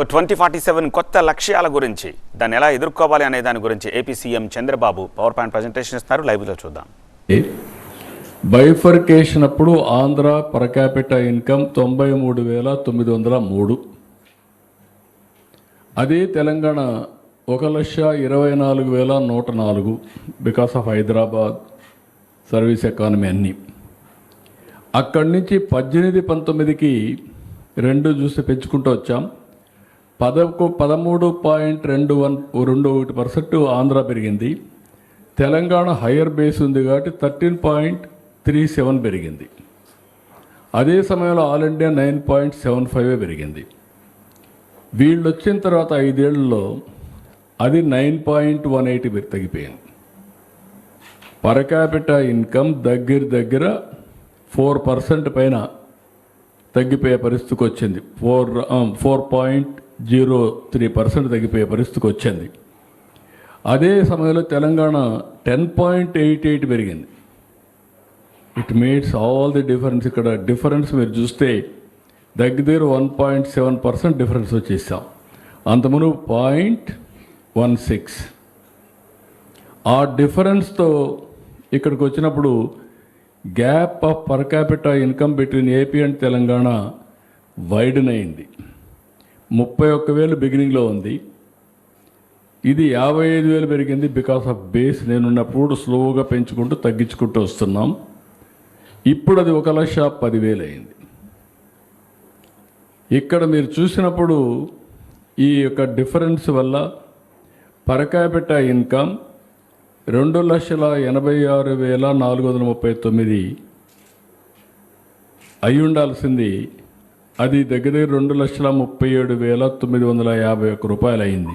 Twenty forty seven కొత్త లక్ష్యాల గురించి దాన్ని ఎలా ఎదుర్కోవాలి అనే దాని గురించి AP CM Chandrababu power point presentation ఇస్తున్నారు. లైవ్లో చూద్దాం. బైఫర్కేషన్ అప్పుడు ఆంధ్ర పర్ క్యాపిటల్ ఇన్కమ్ తొంభై మూడు వేల తొమ్మిది వందల మూడు. అదే తెలంగాణ ఒక లక్ష ఇరవై నాలుగు వేల నూట నాలుగు because of Hyderabad service economy అన్నీ. అక్కడి నుంచి పద్దెనిమిది పంతొమ్మిదికి రెండు చూసి పెంచుకుంటూ వచ్చాం. పదకు పదమూడు పాయింట్ రెండు వన్ రెండు ఒకటి పర్సెంట్ ఆంధ్ర పెరిగింది. తెలంగాణ హయ్యర్ బేస్ ఉంది కాబట్టి థర్టీన్ పాయింట్ త్రీ సెవెన్ పెరిగింది. అదే సమయంలో all India nine point seven five పెరిగింది. వీళ్ళు వచ్చిన తర్వాత ఐదేళ్ళలో అది నైన్ పాయింట్ వన్ ఎయిట్ తగ్గిపోయింది. పరకాపిట ఇన్కమ్ దగ్గర దగ్గర ఫోర్ పర్సెంట్ పైన తగ్గిపోయే పరిస్థితికి వచ్చింది. Four four point zero three percent తగ్గిపోయే పరిస్థితికి వచ్చింది. అదే సమయంలో Telangana ten point eight eight పెరిగింది. It makes all the difference ఇక్కడ డిఫరెన్స్ మీరు చూస్తే దగ్గర దగ్గర one point seven percent difference వచ్చేసాం. అంతమును పాయింట్ వన్ సిక్స్. ఆ డిఫరెన్స్తో ఇక్కడికి వచ్చినప్పుడు gap of per capital income between AP and Telangana widen అయింది. ముప్పై ఒక్క వేలు బిగినింగ్లో ఉంది. ఇది యాభై ఐదు వేలు పెరిగింది బికాస్ ఆఫ్ బేస్ నేనున్నప్పుడు స్లోగా పెంచుకుంటూ తగ్గించుకుంటూ వస్తున్నాం. ఇప్పుడు అది ఒక లక్ష పదివేలు అయింది ఇక్కడ మీరు చూసినప్పుడు ఈ యొక్క డిఫరెన్స్ వల్ల పరకాయపెట్ట ఇన్కమ్ రెండు లక్షల ఎనభై ఆరు వేల నాలుగు వందల ముప్పై తొమ్మిది అయి ఉండాల్సింది అది దగ్గర దగ్గర రెండు లక్షల ముప్పై ఏడు వేల తొమ్మిది వందల యాభై ఒక్క రూపాయలు అయింది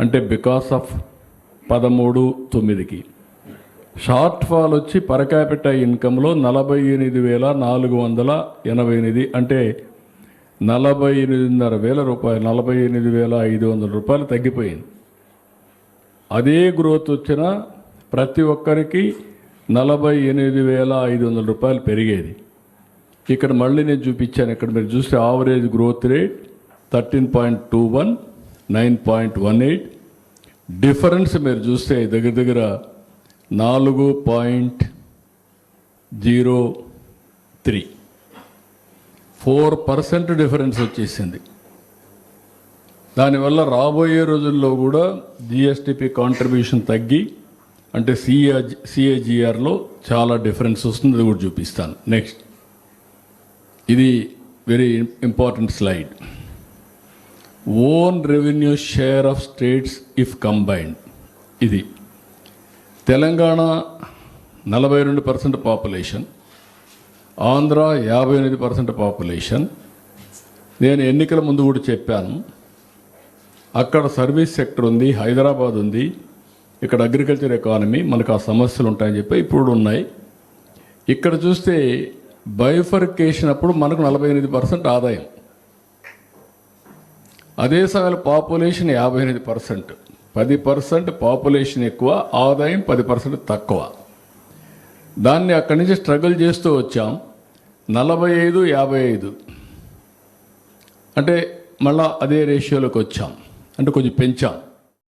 అంటే బికాస్ ఆఫ్ పదమూడు తొమ్మిదికి. షార్ట్ ఫాల్ వచ్చి పర్ ఇన్కంలో నలభై ఎనిమిది వేల నాలుగు వందల ఎనభై ఎనిమిది అంటే నలభై ఎనిమిదిన్నర వేల రూపాయలు నలభై ఎనిమిది వేల ఐదు వందల రూపాయలు తగ్గిపోయింది. అదే గ్రోత్ వచ్చిన ప్రతి ఒక్కరికి నలభై ఎనిమిది వేల ఐదు వందల రూపాయలు పెరిగేది. ఇక్కడ మళ్ళీ నేను చూపించాను ఇక్కడ మీరు చూస్తే average growth rate thirteen point two one nine point one eight difference మీరు చూస్తే దగ్గర దగ్గర నాలుగు point zero three four percent difference వచ్చేసింది. దానివల్ల రాబోయే రోజుల్లో కూడా జిఎస్టిపి కాంట్రిబ్యూషన్ తగ్గి అంటే సిఏ సిఏజిఆర్లో చాలా డిఫరెన్స్ వస్తుంది అది కూడా చూపిస్తాను. నెక్స్ట్ ఇది very important slide own revenue share of states if combined ఇది తెలంగాణ నలభై రెండు పర్సెంట్ పాపులేషన్ ఆంధ్ర యాభై ఎనిమిది పర్సెంట్ పాపులేషన్ నేను ఎన్నికల ముందు కూడా చెప్పాను అక్కడ సర్వీస్ సెక్టర్ ఉంది హైదరాబాద్ ఉంది ఇక్కడ అగ్రికల్చర్ ఎకానమీ మనకు ఆ సమస్యలు ఉంటాయని చెప్పి ఇప్పుడు ఉన్నాయి. ఇక్కడ చూస్తే బైఫర్కేషన్ అప్పుడు మనకు నలభై ఎనిమిది పర్సెంట్ ఆదాయం. అదే సమయంలో పాపులేషన్ యాభై ఎనిమిది పర్సెంట్. పది పర్సెంట్ పాపులేషన్ ఎక్కువ ఆదాయం పది పర్సెంట్ తక్కువ. దాన్ని అక్కడి నుంచి స్ట్రగుల్ చేస్తూ వచ్చాం. నలభై ఐదు యాభై ఐదు. అంటే మళ్ళా అదే రేషియోలోకి వచ్చాం. అంటే కొంచెం పెంచాం.